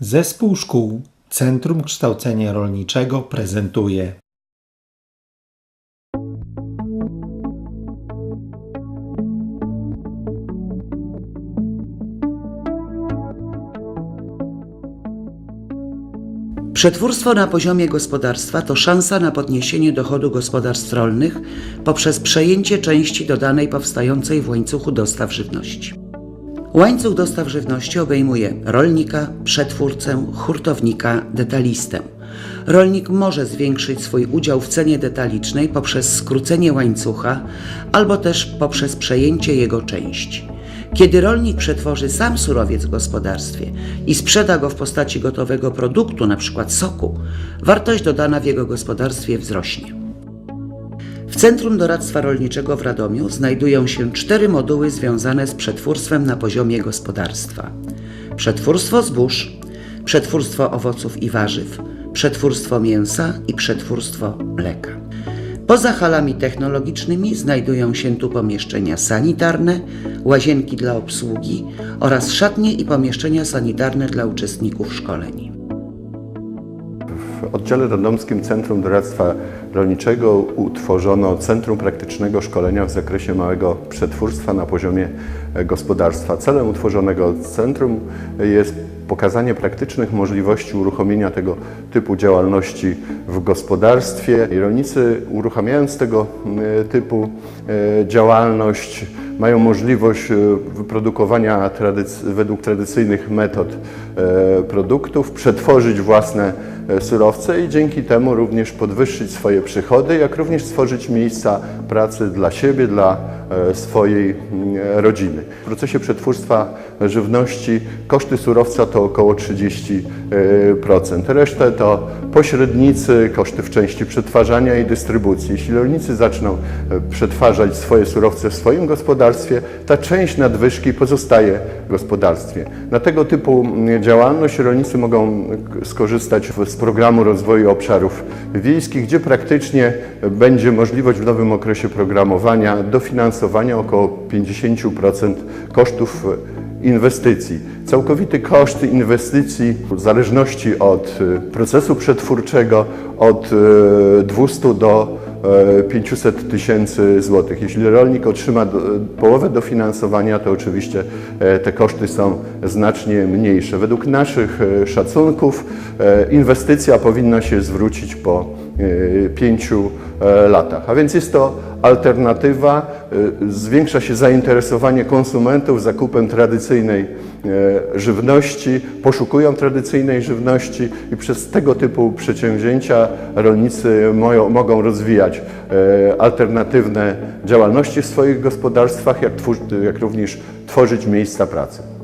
Zespół szkół Centrum Kształcenia Rolniczego prezentuje Przetwórstwo na poziomie gospodarstwa to szansa na podniesienie dochodu gospodarstw rolnych poprzez przejęcie części dodanej powstającej w łańcuchu dostaw żywności. Łańcuch dostaw żywności obejmuje rolnika, przetwórcę, hurtownika, detalistę. Rolnik może zwiększyć swój udział w cenie detalicznej poprzez skrócenie łańcucha albo też poprzez przejęcie jego części. Kiedy rolnik przetworzy sam surowiec w gospodarstwie i sprzeda go w postaci gotowego produktu, np. soku, wartość dodana w jego gospodarstwie wzrośnie. W Centrum Doradztwa Rolniczego w Radomiu znajdują się cztery moduły związane z przetwórstwem na poziomie gospodarstwa: przetwórstwo zbóż, przetwórstwo owoców i warzyw, przetwórstwo mięsa i przetwórstwo mleka. Poza halami technologicznymi znajdują się tu pomieszczenia sanitarne, łazienki dla obsługi oraz szatnie i pomieszczenia sanitarne dla uczestników szkoleń. W oddziale Radomskim Centrum Doradztwa Rolniczego utworzono Centrum Praktycznego Szkolenia w zakresie małego przetwórstwa na poziomie e, gospodarstwa. Celem utworzonego centrum jest pokazanie praktycznych możliwości uruchomienia tego typu działalności w gospodarstwie. I rolnicy uruchamiając tego e, typu e, działalność mają możliwość e, wyprodukowania tradyc- według tradycyjnych metod e, produktów, przetworzyć własne e, surowce i dzięki temu również podwyższyć swoje przychody, jak również stworzyć miejsca pracy dla siebie, dla swojej mm, rodziny. W procesie przetwórstwa żywności koszty surowca to około 30%. Resztę to pośrednicy, koszty w części przetwarzania i dystrybucji. Jeśli rolnicy zaczną przetwarzać swoje surowce w swoim gospodarstwie, ta część nadwyżki pozostaje w gospodarstwie. Na tego typu mm, działalność rolnicy mogą skorzystać z programu rozwoju obszarów wiejskich, gdzie praktycznie będzie możliwość w nowym okresie programowania dofinansowania około 50% kosztów inwestycji. Całkowity koszt inwestycji w zależności od y, procesu przetwórczego od y, 200 do e, 500 tysięcy złotych. Jeśli rolnik otrzyma połowę dofinansowania, to oczywiście e, te koszty są znacznie mniejsze. Według naszych e, szacunków e, inwestycja powinna się zwrócić po e, pięciu e, latach. A więc jest to alternatywa, e, zwiększa się zainteresowanie konsumentów zakupem tradycyjnej e, żywności, poszukują tradycyjnej żywności i przez tego typu przedsięwzięcia rolnicy mogą rozwijać e, alternatywne działalności w swoich gospodarstwach, jak, jak również tworzyć miejsca pracy.